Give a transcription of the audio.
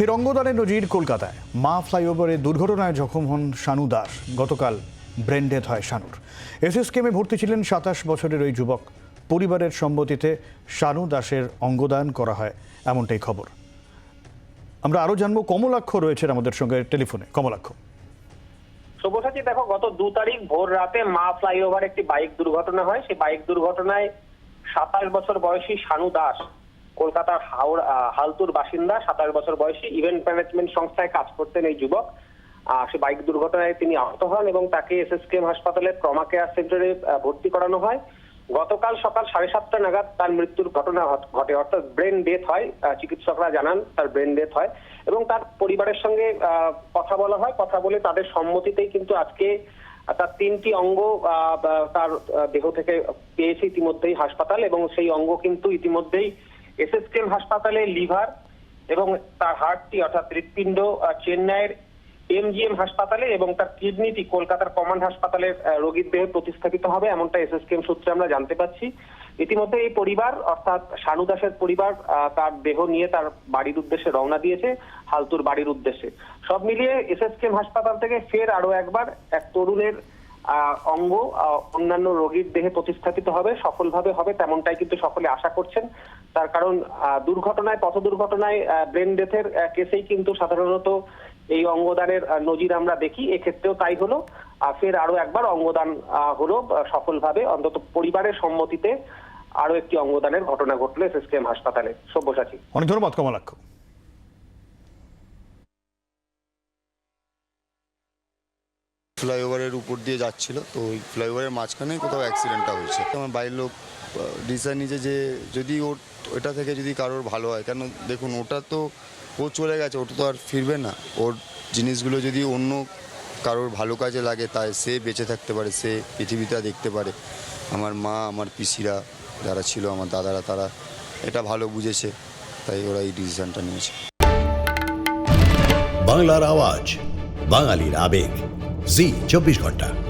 ফের অঙ্গদানের নজির কলকাতায়। মা ফ্লাইওভারে দুর্ঘটনায় জখম হন শানু দাস। গতকাল ব্রেন ডেথ হয় শানুর। এসএসকেমে ভর্তি ছিলেন সাতাশ বছরের ওই যুবক। পরিবারের সম্মতিতে শানু দাসের অঙ্গদান করা হয় এমনটাই খবর। আমরা আরও জানব কমলাক্ষ রয়েছেন আমাদের সঙ্গে টেলিফোনে। কমলাক্ষ। শুভসাচী দেখো, গত দু তারিখ ভোর রাতে মা ফ্লাইওভার একটি বাইক দুর্ঘটনা হয়। সেই বাইক দুর্ঘটনায় সাতাশ বছর বয়সী শানু দাস কলকাতার হাওড়া হালতুর বাসিন্দা, সাতাশ বছর বয়সী ইভেন্ট ম্যানেজমেন্ট সংস্থায় কাজ করতেন এই যুবক। সে বাইক দুর্ঘটনায় তিনি আহত হন এবং তাকে এসএসকেএম হাসপাতালে ট্রমা কেয়ার সেন্টারে ভর্তি করানো হয়। গতকাল সকাল সাড়ে সাতটা নাগাদ তার মৃত্যুর ঘটনা ঘটে অর্থাৎ ব্রেন ডেথ হয় চিকিৎসকরা জানান তার ব্রেন ডেথ হয় এবং তার পরিবারের সঙ্গে কথা বলা হয়। কথা বলে তাদের সম্মতিতেই কিন্তু আজকে তার তিনটি অঙ্গ তার দেহ থেকে পেয়েছে ইতিমধ্যেই হাসপাতাল এবং সেই অঙ্গ কিন্তু ইতিমধ্যেই এসএসকেএম হাসপাতালে লিভার এবং তার হার্টটি অর্থাৎ হৃৎপিণ্ড চেন্নাইয়ের এমজিএম হাসপাতালে এবং তার কিডনিটি কলকাতার কমান্ড হাসপাতালের রোগীর দেহে প্রতিস্থাপিত হবে, এমনটা এসএসকেএম সূত্রে আমরা জানতে পাচ্ছি। ইতিমধ্যে এই পরিবার, অর্থাৎ শানু দাসের পরিবার তার দেহ নিয়ে তার বাড়ির উদ্দেশ্যে রওনা দিয়েছে, হালতুর বাড়ির উদ্দেশ্যে। সব মিলিয়ে এসএসকেএম হাসপাতাল থেকে ফের আরও একবার এক তরুণের অঙ্গ অন্যান্য রোগীর দেহে প্রতিস্থাপিত হবে সফলভাবে হবে তেমনটাই কিন্তু সকলে আশা করছেন। তার কারণ দুর্ঘটনায় পথ দুর্ঘটনায় ব্রেন ডেথের কেসেই কিন্তু সাধারণত এই অঙ্গদানের নজির আমরা দেখি। এক্ষেত্রেও তাই হলো। আহ, ফের আরও একবার অঙ্গদান হলো সফলভাবে। অন্তত পরিবারের সম্মতিতে আরও একটি অঙ্গদানের ঘটনা ঘটলো এসএসকেএম হাসপাতালে। সব্যসাচী। অনেক ধন্যবাদ কমলাক্ষ। ফ্লাইওভারের উপর দিয়ে যাচ্ছিল, তো ওই ফ্লাইওভারের মাঝখানে কোথাও অ্যাক্সিডেন্টটা হয়েছে। আমার বাড়ির লোক ডিসিশন নিয়েছে যে যদি ওর, ওটা থেকে যদি কারোর ভালো হয়, কেন দেখুন ওটা তো, ও চলে গেছে, ওটা তো আর ফিরবে না। ওর জিনিসগুলো যদি অন্য কারোর ভালো কাজে লাগে, তাই সে বেঁচে থাকতে পারে, সে পৃথিবীটা দেখতে পারে। আমার মা, আমার পিসিরা যারা ছিল, আমার দাদারা, তারা এটা ভালো বুঝেছে, তাই ওরা এই ডিসিশনটা নিয়েছে। বাংলার আওয়াজ, বাঙালির আবেগ। जी चौबीस घंटा।